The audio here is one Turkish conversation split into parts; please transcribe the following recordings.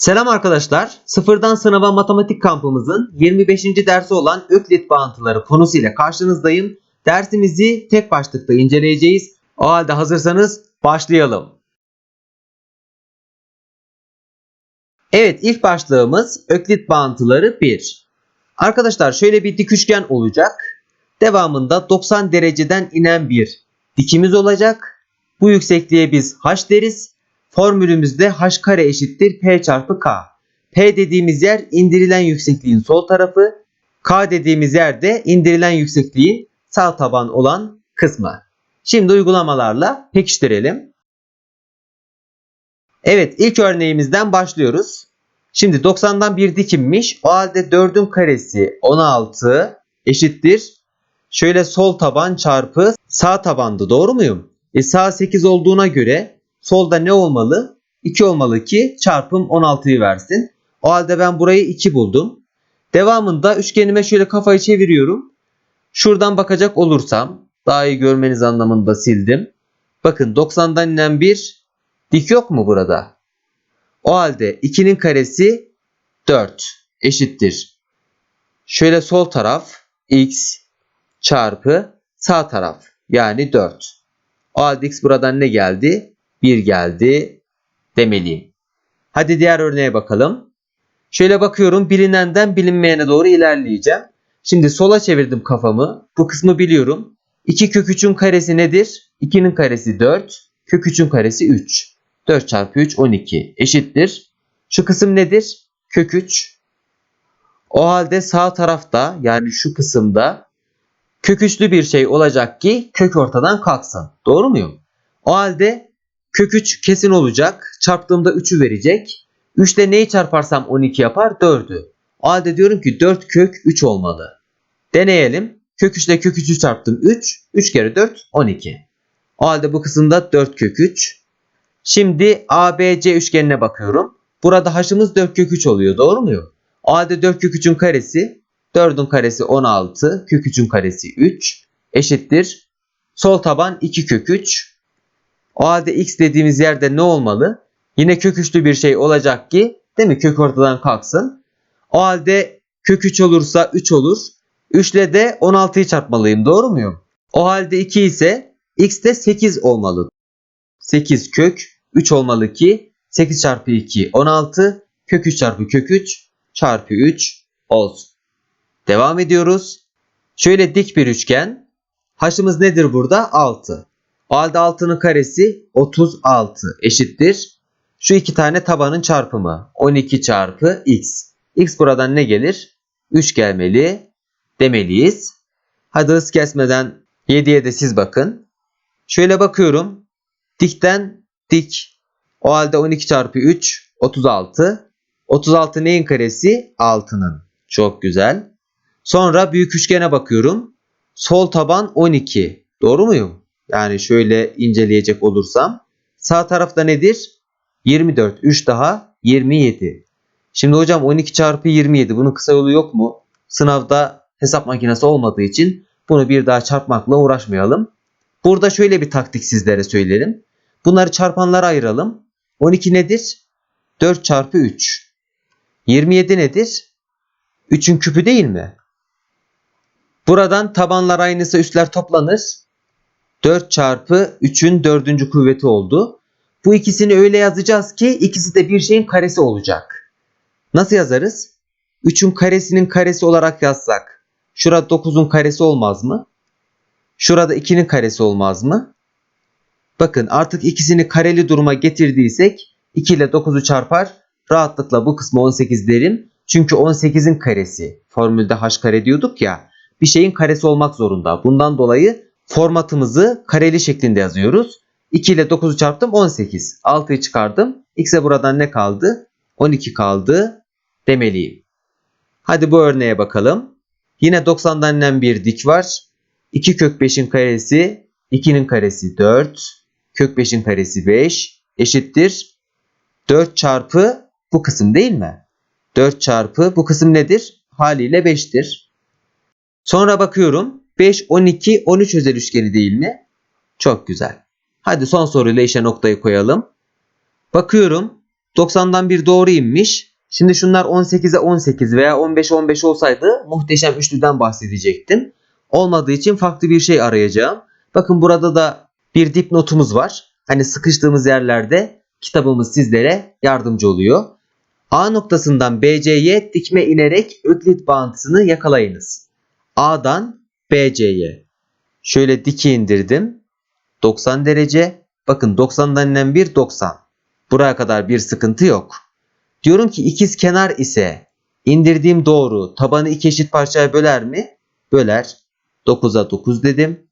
Selam arkadaşlar. Sıfırdan sınava matematik kampımızın 25. dersi olan Öklit bağıntıları konusuyla karşınızdayım. Dersimizi tek başlıkta inceleyeceğiz. O halde hazırsanız başlayalım. Evet ilk başlığımız Öklit bağıntıları 1. Arkadaşlar şöyle bir dik üçgen olacak. Devamında 90 dereceden inen bir dikimiz olacak. Bu yüksekliğe biz h deriz. Formülümüzde h kare eşittir p çarpı k. P dediğimiz yer indirilen yüksekliğin sol tarafı. K dediğimiz yer de indirilen yüksekliğin sağ taban olan kısmı. Şimdi uygulamalarla pekiştirelim. Evet ilk örneğimizden başlıyoruz. Şimdi 90'dan bir dikimmiş. O halde 4'ün karesi 16 eşittir. Şöyle sol taban çarpı sağ tabandı doğru muyum? E sağ 8 olduğuna göre solda ne olmalı? 2 olmalı ki çarpım 16'yı versin. O halde ben burayı 2 buldum. Devamında üçgenime şöyle kafayı çeviriyorum. Şuradan bakacak olursam daha iyi görmeniz anlamında sildim. Bakın 90'dan inen bir dik yok mu burada? O halde 2'nin karesi 4 eşittir. Şöyle sol taraf x çarpı sağ taraf yani 4. O halde x buradan ne geldi? 1 geldi demeliyim. Hadi diğer örneğe bakalım. Şöyle bakıyorum bilinenden bilinmeyene doğru ilerleyeceğim. Şimdi sola çevirdim kafamı. Bu kısmı biliyorum. 2 kök 3'ün karesi nedir? 2'nin karesi 4. Kök 3'ün karesi 3. 4 çarpı 3 12 eşittir. Şu kısım nedir? Kök 3. O halde sağ tarafta yani şu kısımda kök üçlü bir şey olacak ki kök ortadan kalksın. Doğru muyum? O halde kök 3 kesin olacak. Çarptığımda 3'ü verecek. 3 ile neyi çarparsam 12 yapar? 4'ü. O halde diyorum ki 4 kök 3 olmalı. Deneyelim. Kök 3 ile kök 3'ü çarptım 3. 3 kere 4 12. O halde bu kısımda 4 kök 3. Şimdi ABC üçgenine bakıyorum. Burada h'ımız 4 kök 3 oluyor. Doğru muyum? O halde 4 kök 3'ün karesi 4'ün karesi 16. Kök 3'ün karesi 3. Eşittir. Sol taban 2 kök 3. O halde x dediğimiz yerde ne olmalı? Yine kök 3'lü bir şey olacak ki değil mi? Kök ortadan kalksın. O halde kök 3 olursa 3 olur. 3 ile de 16'yı çarpmalıyım. Doğru muyum? O halde 2 ise x de 8 olmalı. 8 kök 3 olmalı ki 8 çarpı 2 16 kök 3 çarpı kök 3 çarpı 3 olsun. Devam ediyoruz. Şöyle dik bir üçgen. H'ımız nedir burada? 6. O halde 6'nın karesi 36 eşittir. Şu iki tane tabanın çarpımı 12 çarpı x. x buradan ne gelir? 3 gelmeli demeliyiz. Hadi hız kesmeden 7'ye de siz bakın. Şöyle bakıyorum. Dikten dik. O halde 12 çarpı 3 36. 36 neyin karesi? 6'nın. Çok güzel. Sonra büyük üçgene bakıyorum. Sol taban 12. Doğru muyum? Yani şöyle inceleyecek olursam. Sağ tarafta nedir? 24. 3 daha 27. Şimdi hocam 12 çarpı 27 bunun kısa yolu yok mu? Sınavda hesap makinesi olmadığı için bunu bir daha çarpmakla uğraşmayalım. Burada şöyle bir taktik sizlere söyleyelim. Bunları çarpanlara ayıralım. 12 nedir? 4 çarpı 3. 27 nedir? 3'ün küpü değil mi? Buradan tabanlar aynısı üstler toplanır. 4 çarpı 3'ün dördüncü kuvveti oldu. Bu ikisini öyle yazacağız ki ikisi de bir şeyin karesi olacak. Nasıl yazarız? 3'ün karesinin karesi olarak yazsak. Şurada 9'un karesi olmaz mı? Şurada 2'nin karesi olmaz mı? Bakın artık ikisini kareli duruma getirdiysek 2 ile 9'u çarpar. Rahatlıkla bu kısmı 18 derim. Çünkü 18'in karesi. Formülde h kare diyorduk ya. Bir şeyin karesi olmak zorunda. Bundan dolayı formatımızı kareli şeklinde yazıyoruz. 2 ile 9'u çarptım 18. 6'yı çıkardım. X'e buradan ne kaldı? 12 kaldı demeliyim. Hadi bu örneğe bakalım. Yine 90'dan inen bir dik var. 2 kök 5'in karesi 2'nin karesi 4. Kök 5'in karesi 5 eşittir. 4 çarpı bu kısım değil mi? 4 çarpı bu kısım nedir? Haliyle 5'tir. Sonra bakıyorum. 5, 12, 13 özel üçgeni değil mi? Çok güzel. Hadi son soruyla işe noktayı koyalım. Bakıyorum. 90'dan bir doğru inmiş. Şimdi şunlar 18'e 18 veya 15'e 15 olsaydı muhteşem üçlüden bahsedecektim. Olmadığı için farklı bir şey arayacağım. Bakın burada da bir dipnotumuz var. Hani sıkıştığımız yerlerde kitabımız sizlere yardımcı oluyor. A noktasından BC'ye dikme inerek öklit bağıntısını yakalayınız. A'dan BC'ye. Şöyle diki indirdim. 90 derece. Bakın 90'dan inen bir 90. Buraya kadar bir sıkıntı yok. Diyorum ki ikiz kenar ise indirdiğim doğru tabanı iki eşit parçaya böler mi? Böler. 9'a 9 dedim.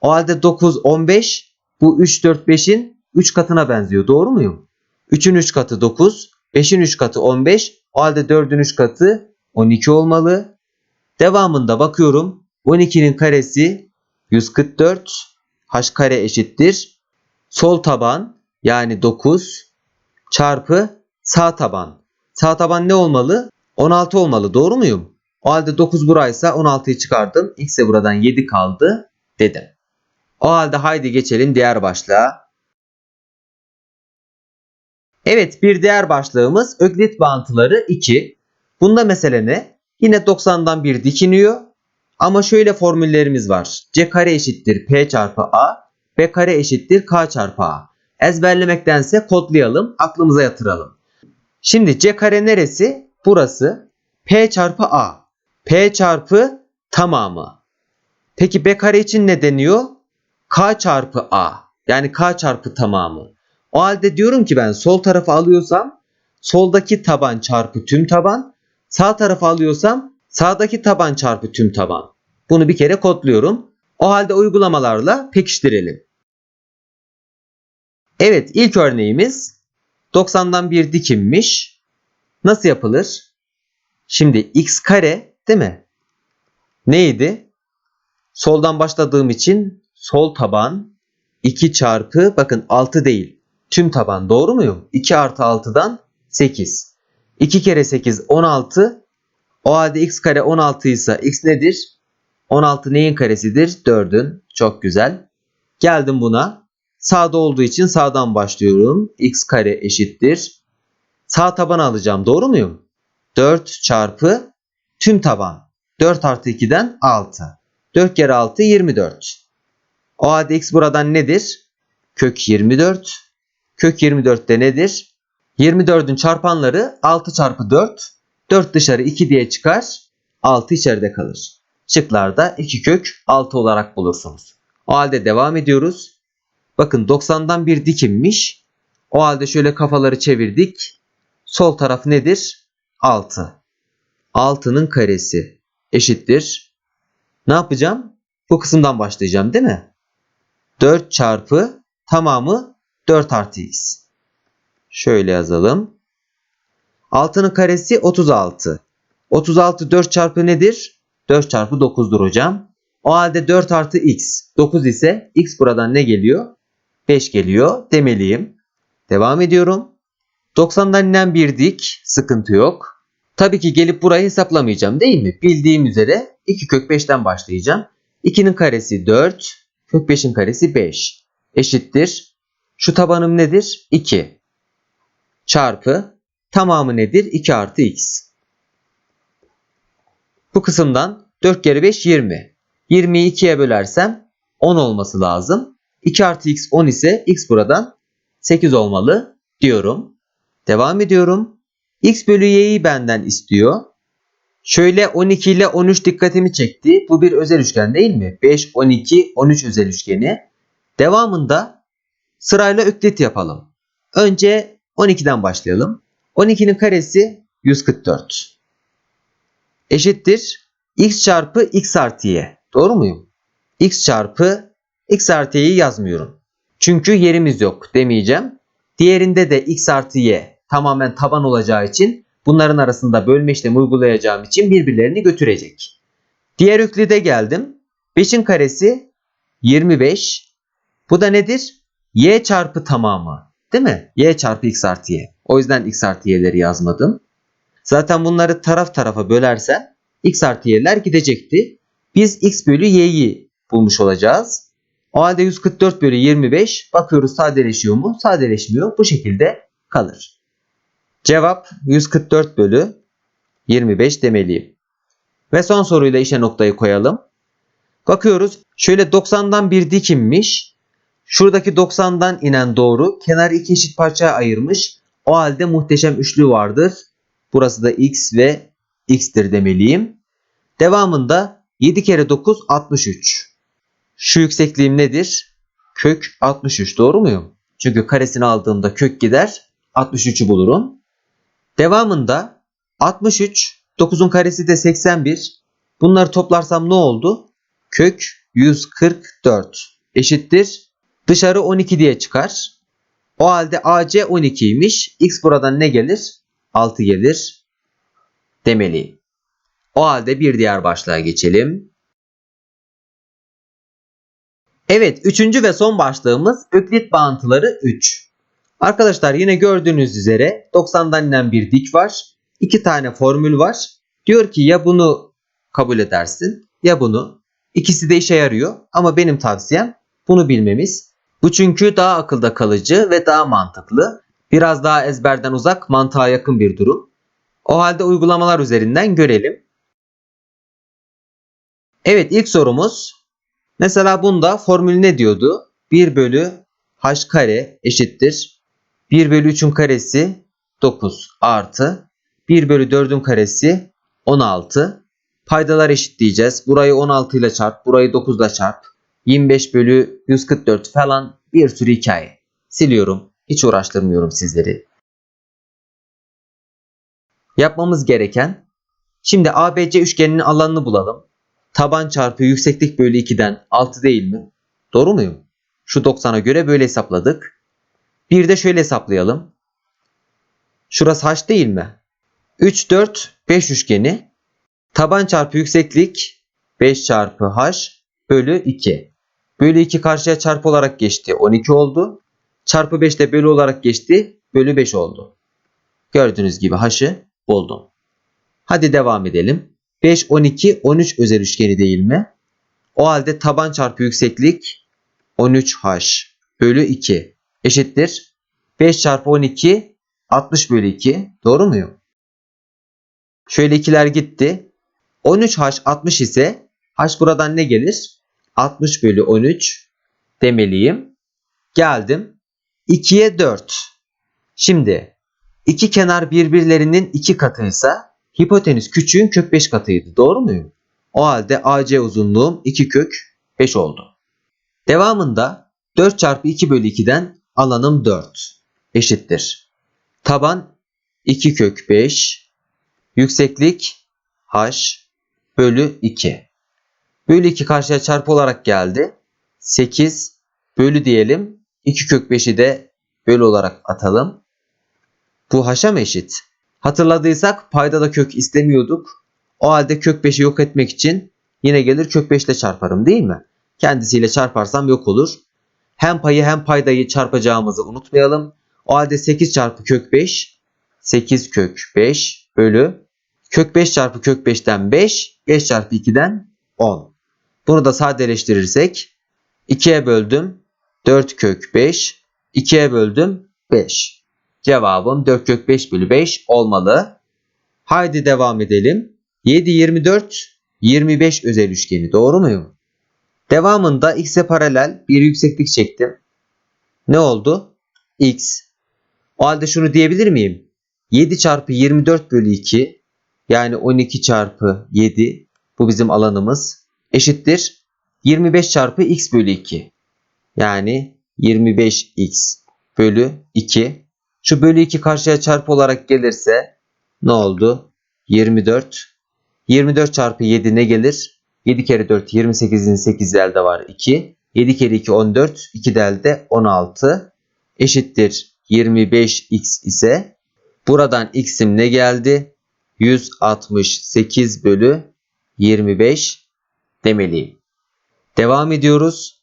O halde 9 15 bu 3 4 5'in 3 katına benziyor. Doğru muyum? 3'ün 3 katı 9, 5'in 3 katı 15. O halde 4'ün 3 katı 12 olmalı. Devamında bakıyorum. 12'nin karesi 144. H kare eşittir. Sol taban yani 9 çarpı sağ taban. Sağ taban ne olmalı? 16 olmalı. Doğru muyum? O halde 9 buraysa 16'yı çıkardım. X de buradan 7 kaldı dedim. O halde haydi geçelim diğer başlığa. Evet bir diğer başlığımız Öklit bağıntıları 2. Bunda mesele ne? Yine 90'dan bir dikiniyor. Ama şöyle formüllerimiz var. C kare eşittir P çarpı A. B kare eşittir K çarpı A. Ezberlemektense kodlayalım, aklımıza yatıralım. Şimdi C kare neresi? Burası. P çarpı A. P çarpı tamamı. Peki B kare için ne deniyor? K çarpı A. Yani K çarpı tamamı. O halde diyorum ki ben sol tarafı alıyorsam soldaki taban çarpı tüm taban. Sağ tarafı alıyorsam sağdaki taban çarpı tüm taban. Bunu bir kere kodluyorum. O halde uygulamalarla pekiştirelim. Evet ilk örneğimiz 90'dan bir dikimmiş. Nasıl yapılır? Şimdi x kare değil mi? Neydi? Soldan başladığım için sol taban 2 çarpı bakın 6 değil. Tüm taban doğru muyum? 2 artı 6'dan 8. 2 kere 8 16. O halde x kare 16 ise x nedir? 16 neyin karesidir? 4'ün. Çok güzel. Geldim buna. Sağda olduğu için sağdan başlıyorum. x kare eşittir. Sağ tabanı alacağım. Doğru muyum? 4 çarpı tüm taban. 4 artı 2'den 6. 4 kere 6 24. O halde x buradan nedir? Kök 24. Kök 24 de nedir? 24'ün çarpanları 6 çarpı 4. 4 dışarı 2 diye çıkar. 6 içeride kalır. Şıklarda 2 kök 6 olarak bulursunuz. O halde devam ediyoruz. Bakın 90'dan bir dikimmiş. O halde şöyle kafaları çevirdik. Sol taraf nedir? 6. 6'nın karesi eşittir. Ne yapacağım? Bu kısımdan başlayacağım değil mi? 4 çarpı tamamı 4 artı x. Şöyle yazalım. 6'nın karesi 36. 36 4 çarpı nedir? 4 çarpı 9'dur hocam. O halde 4 artı x. 9 ise x buradan ne geliyor? 5 geliyor demeliyim. Devam ediyorum. 90'dan inen bir dik. Sıkıntı yok. Tabii ki gelip burayı hesaplamayacağım değil mi? Bildiğim üzere 2 kök 5'ten başlayacağım. 2'nin karesi 4. Kök 5'in karesi 5. Eşittir. Şu tabanım nedir? 2. Çarpı. Tamamı nedir? 2 artı x. Bu kısımdan 4 kere 5 20. 20'yi 2'ye bölersem 10 olması lazım. 2 artı x 10 ise x buradan 8 olmalı diyorum. Devam ediyorum. x bölü y'yi benden istiyor. Şöyle 12 ile 13 dikkatimi çekti. Bu bir özel üçgen değil mi? 5, 12, 13 özel üçgeni. Devamında sırayla öklit yapalım. Önce 12'den başlayalım. 12'nin karesi 144. Eşittir. x çarpı x artı y. Doğru muyum? x çarpı x artı y'yi yazmıyorum. Çünkü yerimiz yok demeyeceğim. Diğerinde de x artı y tamamen taban olacağı için bunların arasında bölme işlemi uygulayacağım için birbirlerini götürecek. Diğer öklide geldim. 5'in karesi 25. Bu da nedir? y çarpı tamamı. Değil mi? y çarpı x artı y. O yüzden x artı y'leri yazmadım. Zaten bunları taraf tarafa bölersen x artı y'ler gidecekti. Biz x bölü y'yi bulmuş olacağız. O halde 144 bölü 25 bakıyoruz sadeleşiyor mu? Sadeleşmiyor. Bu şekilde kalır. Cevap 144 bölü 25 demeliyim. Ve son soruyla işe noktayı koyalım. Bakıyoruz şöyle 90'dan bir dikimmiş. Şuradaki 90'dan inen doğru kenarı iki eşit parçaya ayırmış. O halde muhteşem üçlü vardır. Burası da x ve x'tir demeliyim. Devamında 7 kere 9 63. Şu yüksekliğim nedir? Kök 63 doğru muyum? Çünkü karesini aldığımda kök gider 63'ü bulurum. Devamında 63 9'un karesi de 81. Bunları toplarsam ne oldu? Kök 144 eşittir. Dışarı 12 diye çıkar. O halde AC 12'ymiş. X buradan ne gelir? 6 gelir demeliyim. O halde bir diğer başlığa geçelim. Evet, üçüncü ve son başlığımız Öklit bağıntıları 3. Arkadaşlar yine gördüğünüz üzere 90'dan inen bir dik var. İki tane formül var. Diyor ki ya bunu kabul edersin ya bunu. İkisi de işe yarıyor ama benim tavsiyem bunu bilmemiz. Bu çünkü daha akılda kalıcı ve daha mantıklı. Biraz daha ezberden uzak, mantığa yakın bir durum. O halde uygulamalar üzerinden görelim. Evet ilk sorumuz. Mesela bunda formül ne diyordu? 1 bölü h kare eşittir. 1 bölü 3'ün karesi 9 artı 1 bölü 4'ün karesi 16. Paydalar eşitleyeceğiz. Burayı 16 ile çarp, burayı 9 ile çarp. 25 bölü 144 falan bir sürü hikaye. Siliyorum. Hiç uğraştırmıyorum sizleri. Yapmamız gereken şimdi ABC üçgeninin alanını bulalım. Taban çarpı yükseklik bölü 2'den 6 değil mi? Doğru muyum? Şu 90'a göre böyle hesapladık. Bir de şöyle hesaplayalım. Şurası h değil mi? 3, 4, 5 üçgeni. Taban çarpı yükseklik 5 çarpı h bölü 2. Bölü 2 karşıya çarpı olarak geçti. 12 oldu. Çarpı 5 de bölü olarak geçti. Bölü 5 oldu. Gördüğünüz gibi h'ı buldum. Hadi devam edelim. 5, 12, 13 özel üçgeni değil mi? O halde taban çarpı yükseklik 13h bölü 2 eşittir. 5 çarpı 12 60 bölü 2. Doğru muyum? Şöyle ikiler gitti. 13h 60 ise h buradan ne gelir? 60 bölü 13 demeliyim. Geldim. 2'ye 4. Şimdi iki kenar birbirlerinin iki katıysa hipotenüs küçüğün kök 5 katıydı. Doğru muyum? O halde AC uzunluğum 2 kök 5 oldu. Devamında 4 çarpı 2 bölü 2'den alanım 4 eşittir. Taban 2 kök 5 yükseklik h bölü 2. Bölü 2 karşıya çarpı olarak geldi. 8 bölü diyelim. 2 kök 5'i de bölü olarak atalım. Bu h'a mı eşit? Hatırladıysak payda da kök istemiyorduk. O halde kök 5'i yok etmek için yine gelir kök 5 ile çarparım değil mi? Kendisiyle çarparsam yok olur. Hem payı hem paydayı çarpacağımızı unutmayalım. O halde 8 çarpı kök 5 8 kök 5 bölü kök 5 çarpı kök 5'ten 5 5 çarpı 2'den 10. Bunu da sadeleştirirsek 2'ye böldüm 4 kök 5 2'ye böldüm 5. Cevabım 4 kök 5 bölü 5 olmalı. Haydi devam edelim. 7, 24, 25 özel üçgeni doğru muyum? Devamında x'e paralel bir yükseklik çektim. Ne oldu? x. O halde şunu diyebilir miyim? 7 çarpı 24 bölü 2 yani 12 çarpı 7 bu bizim alanımız eşittir 25 çarpı x bölü 2 yani 25x bölü 2 şu bölü 2 karşıya çarpı olarak gelirse ne oldu? 24. 24 çarpı 7 ne gelir? 7 kere 4 28'in 8 elde var 2. 7 kere 2 14. 2 de elde 16. Eşittir 25x ise buradan x'im ne geldi? 168 bölü 25 demeliyim. Devam ediyoruz.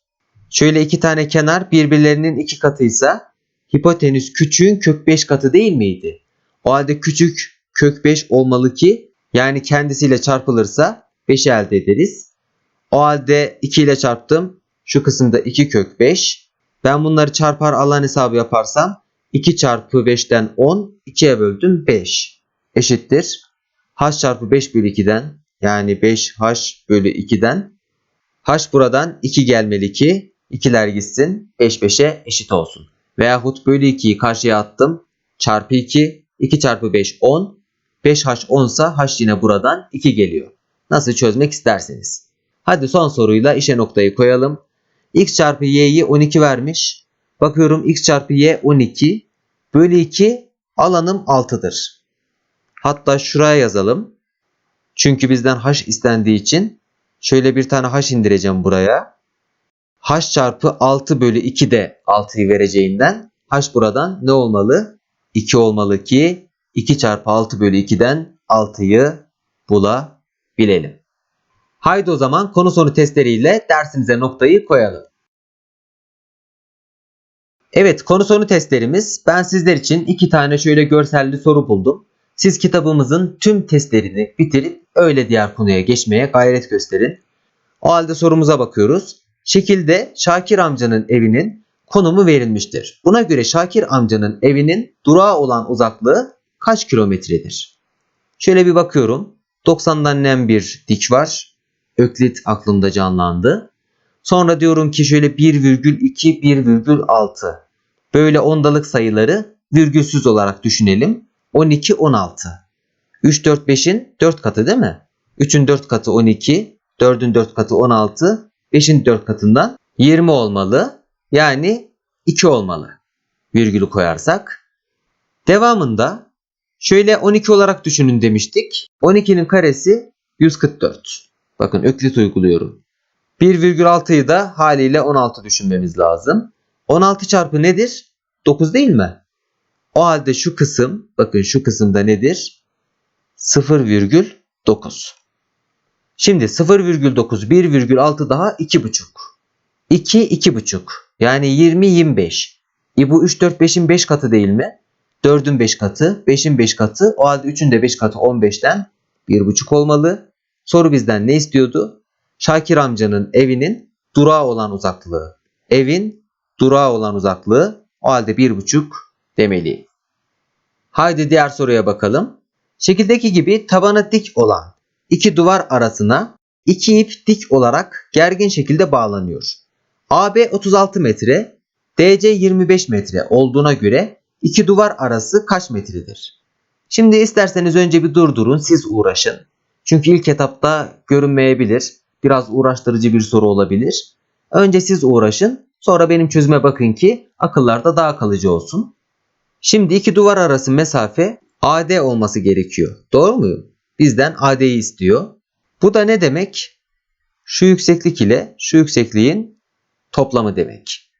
Şöyle iki tane kenar birbirlerinin iki katıysa hipotenüs küçüğün kök 5 katı değil miydi? O halde küçük kök 5 olmalı ki yani kendisiyle çarpılırsa 5'i elde ederiz. O halde 2 ile çarptım. Şu kısımda 2 kök 5. Ben bunları çarpar alan hesabı yaparsam 2 çarpı 5'ten 10 2'ye böldüm 5 eşittir. h çarpı 5 bölü 2'den yani 5h bölü 2'den h buradan 2 gelmeli ki 2'ler gitsin 5 5'e eşit olsun. Veyahut bölü 2'yi karşıya attım. Çarpı 2 2 çarpı 5 10 5h 10 ise h yine buradan 2 geliyor. Nasıl çözmek isterseniz. Hadi son soruyla işe noktayı koyalım. x çarpı y'yi 12 vermiş. Bakıyorum x çarpı y 12 bölü 2 alanım 6'dır. Hatta şuraya yazalım. Çünkü bizden h istendiği için şöyle bir tane h indireceğim buraya. h çarpı 6 bölü 2 de 6'yı vereceğinden h buradan ne olmalı? 2 olmalı ki 2 çarpı 6 bölü 2'den 6'yı bulabilelim. Haydi o zaman konu sonu testleriyle dersimize noktayı koyalım. Evet konu sonu testlerimiz ben sizler için iki tane şöyle görselli soru buldum. Siz kitabımızın tüm testlerini bitirip öyle diğer konuya geçmeye gayret gösterin. O halde sorumuza bakıyoruz. Şekilde Şakir amcanın evinin konumu verilmiştir. Buna göre Şakir amcanın evinin durağı olan uzaklığı kaç kilometredir? Şöyle bir bakıyorum. 90'dan nem bir dik var. Öklit aklımda canlandı. Sonra diyorum ki şöyle 1,2, 1,6. Böyle ondalık sayıları virgülsüz olarak düşünelim. 12, 16. 3, 4, 5'in 4 katı değil mi? 3'ün 4 katı 12, 4'ün 4 katı 16, 5'in 4 katından 20 olmalı. Yani 2 olmalı. Virgülü koyarsak. Devamında şöyle 12 olarak düşünün demiştik. 12'nin karesi 144. Bakın öklit uyguluyorum. 1,6'yı da haliyle 16 düşünmemiz lazım. 16 çarpı nedir? 9 değil mi? O halde şu kısım, bakın şu kısımda nedir? 0,9. Şimdi 0,9, 1,6 daha 2,5. 2, 2,5. Yani 20, 25. E bu 3, 4, 5'in 5 katı değil mi? 4'ün 5 katı, 5'in 5 katı. O halde 3'ün de 5 katı 15'ten 1,5 olmalı. Soru bizden ne istiyordu? Şakir amcanın evinin durağı olan uzaklığı. Evin durağı olan uzaklığı o halde 1,5 demeli. Haydi diğer soruya bakalım. Şekildeki gibi tabanı dik olan iki duvar arasına iki ip dik olarak gergin şekilde bağlanıyor. AB 36 metre, DC 25 metre olduğuna göre iki duvar arası kaç metredir? Şimdi isterseniz önce bir durdurun siz uğraşın. Çünkü ilk etapta görünmeyebilir. Biraz uğraştırıcı bir soru olabilir. Önce siz uğraşın. Sonra benim çözüme bakın ki akıllarda daha kalıcı olsun. Şimdi iki duvar arası mesafe AD olması gerekiyor. Doğru mu? Bizden AD'yi istiyor. Bu da ne demek? Şu yükseklik ile şu yüksekliğin toplamı demek.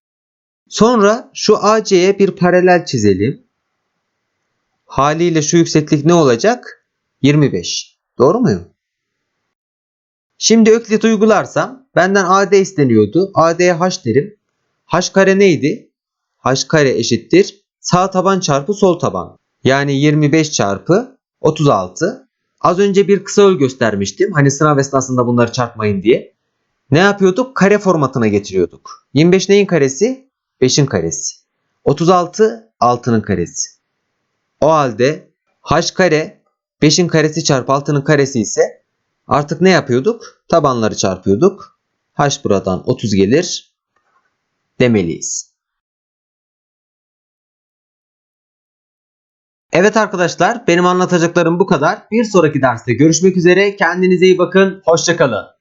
Sonra şu AC'ye bir paralel çizelim. Haliyle şu yükseklik ne olacak? 25. Doğru muyum? Şimdi öklit uygularsam benden AD isteniyordu. AD'ye h derim. h kare neydi? h kare eşittir. Sağ taban çarpı sol taban. Yani 25 çarpı 36. Az önce bir kısa yol göstermiştim. Hani sınav esnasında bunları çarpmayın diye. Ne yapıyorduk? Kare formatına getiriyorduk. 25 neyin karesi? 5'in karesi. 36 6'nın karesi. O halde h kare 5'in karesi çarpı 6'nın karesi ise artık ne yapıyorduk? Tabanları çarpıyorduk. h buradan 30 gelir demeliyiz. Evet arkadaşlar benim anlatacaklarım bu kadar. Bir sonraki derste görüşmek üzere. Kendinize iyi bakın. Hoşçakalın.